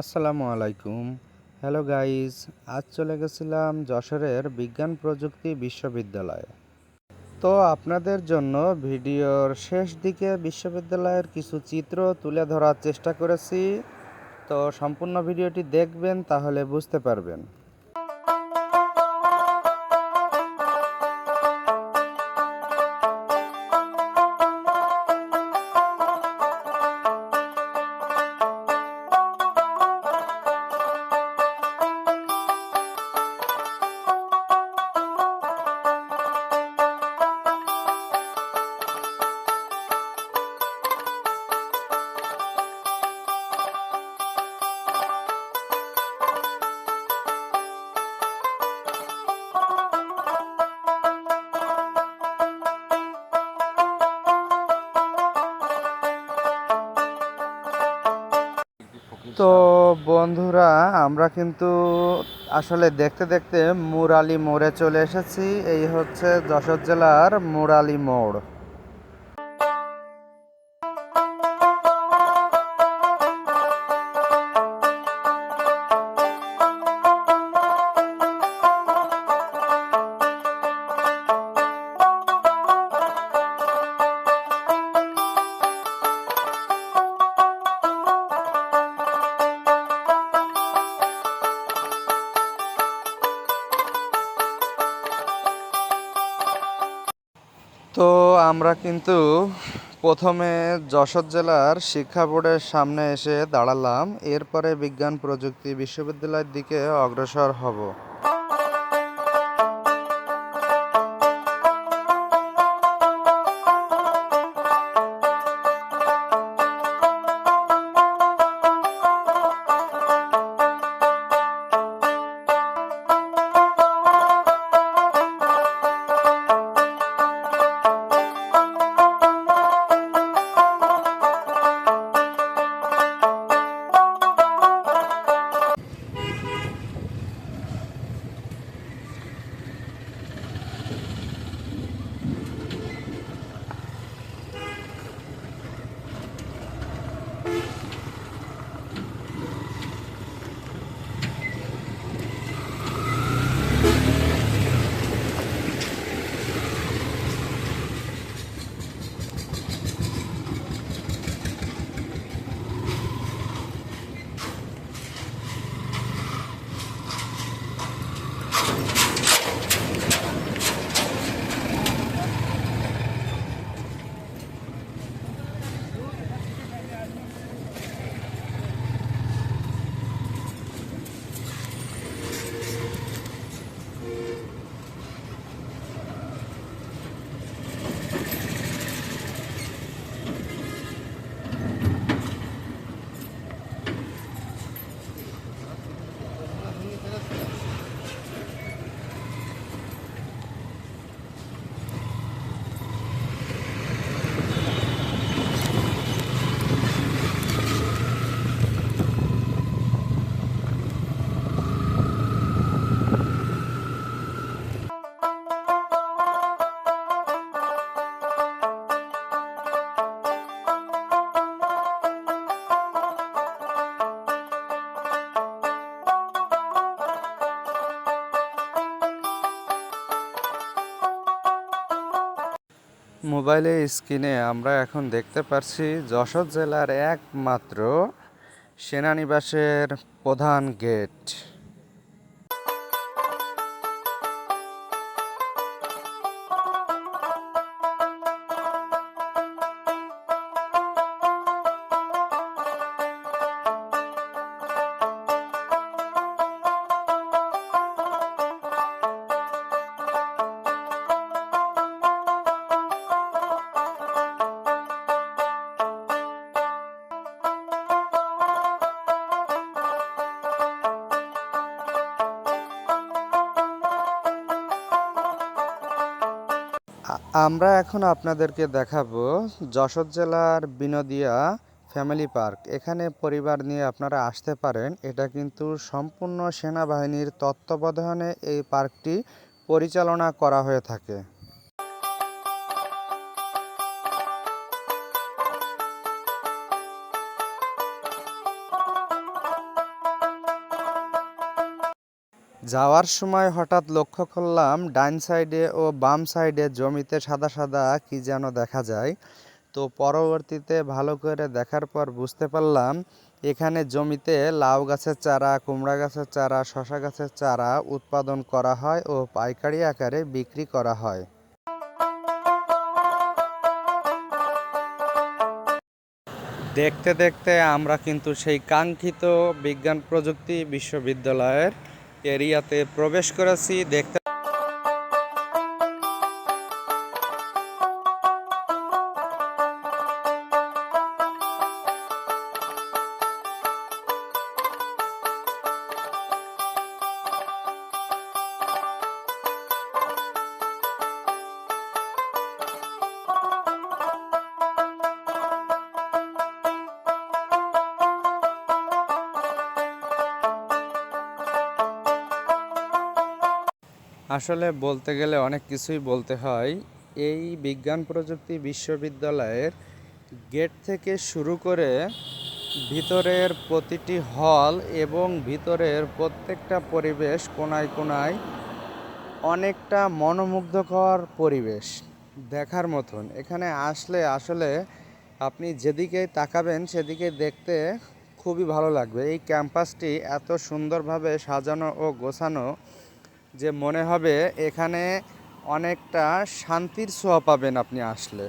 আসসালামু আলাইকুম। Hello guys আজ চলে গেছিলাম যশোরের বিজ্ঞান প্রযুক্তি বিশ্ববিদ্যালয়ে। তো আপনাদের জন্য ভিডিওর শেষ দিকে বিশ্ববিদ্যালয়ের কিছু চিত্র তুলে ধরার চেষ্টা করেছি। তো সম্পূর্ণ ভিডিওটি দেখবেন, তাহলে বুঝতে পারবেন। তো বন্ধুরা, আমরা কিন্তু আসলে দেখতে দেখতে মুরালি মোড়ে চলে এসেছি। এই হচ্ছে যশোর জেলার মুরালি মোড়। তো আমরা কিন্তু প্রথমে যশোর জেলার শিক্ষা বোর্ডের সামনে এসে দাঁড়ালাম। এরপরে বিজ্ঞান প্রযুক্তি বিশ্ববিদ্যালয়ের দিকে অগ্রসর হব। মোবাইলের স্ক্রিনে আমরা এখন দেখতে পাচ্ছি যশোর জেলার একমাত্র সেনানিবাসের প্রধান গেট। আমরা এখন আপনাদেরকে দেখাবো যশোর জেলার বিনোদিয়া ফ্যামিলি পার্ক। এখানে পরিবার নিয়ে আপনারা আসতে পারেন। এটা কিন্তু সম্পূর্ণ সেনাবাহিনীর তত্ত্বাবধানে এই পার্কটি পরিচালনা করা হয়ে থাকে। যাওয়ার সময় হঠাৎ লক্ষ্য করলাম ডাইন সাইডে ও বাম সাইডে জমিতে সাদা সাদা কি যেন দেখা যায়। তো পরবর্তীতে ভালো করে দেখার পর বুঝতে পারলাম, এখানে জমিতে লাউ গাছের চারা, কুমড়া গাছের চারা, শশা গাছের চারা উৎপাদন করা হয় ও পাইকারি আকারে বিক্রি করা হয়। দেখতে দেখতে আমরা কিন্তু সেই কাঙ্ক্ষিত বিজ্ঞান প্রযুক্তি বিশ্ববিদ্যালয়ের এরিয়াতে প্রবেশ করেছি দেখতে আসলে বলতে গেলে অনেক কিছুই বলতে হয়। এই বিজ্ঞান প্রযুক্তি বিশ্ববিদ্যালয়ের গেট থেকে শুরু করে ভিতরের প্রতিটি হল এবং ভিতরের প্রত্যেকটা পরিবেশ কোনায় কোনায় অনেকটা মনোমুগ্ধকর পরিবেশ দেখার মতন। এখানে আসলে আসলে আপনি যেদিকে তাকাবেন সেদিকে দেখতে খুবই ভালো লাগবে। এই ক্যাম্পাসটি এত সুন্দরভাবে সাজানো ও গোছানো যে মনে হবে এখানে অনেকটা শান্তির ছোঁয়া পাবেন আপনি আসলে।